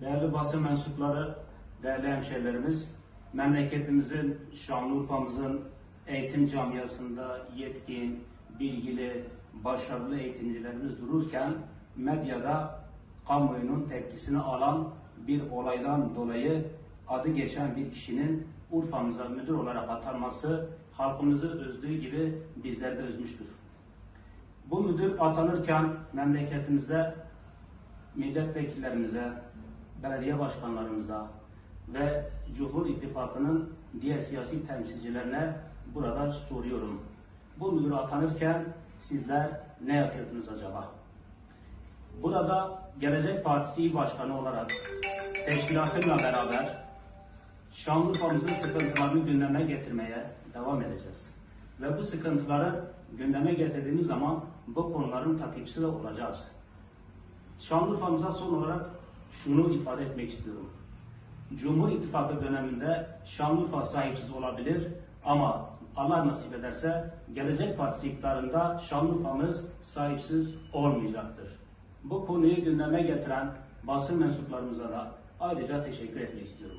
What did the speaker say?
Değerli basın mensupları, değerli hemşehrilerimiz, memleketimizin, Şanlıurfa'mızın eğitim camiasında yetkin, bilgili, başarılı eğitimcilerimiz dururken medyada kamuoyunun tepkisini alan bir olaydan dolayı adı geçen bir kişinin Urfa'mıza müdür olarak atanması halkımızı üzdüğü gibi bizleri de üzmüştür. Bu müdür atanırken memleketimizde milletvekillerimize, belediye başkanlarımıza ve Cumhur İttifakı'nın diğer siyasi temsilcilerine burada soruyorum. Bu müdür atanırken sizler ne yapıyordunuz acaba? Burada Gelecek Partisi Başkanı olarak teşkilatımla beraber Şanlıurfa'mızın sıkıntılarını gündeme getirmeye devam edeceğiz. Ve bu sıkıntıları gündeme getirdiğimiz zaman bu konuların takipçisi de olacağız. Şanlıurfa'mıza son olarak şunu ifade etmek istiyorum. Cumhur İttifakı döneminde Şanlıurfa sahipsiz olabilir ama Allah nasip ederse Gelecek Partisi iktidarında Şanlıurfa'mız sahipsiz olmayacaktır. Bu konuyu gündeme getiren basın mensuplarımıza da ayrıca teşekkür etmek istiyorum.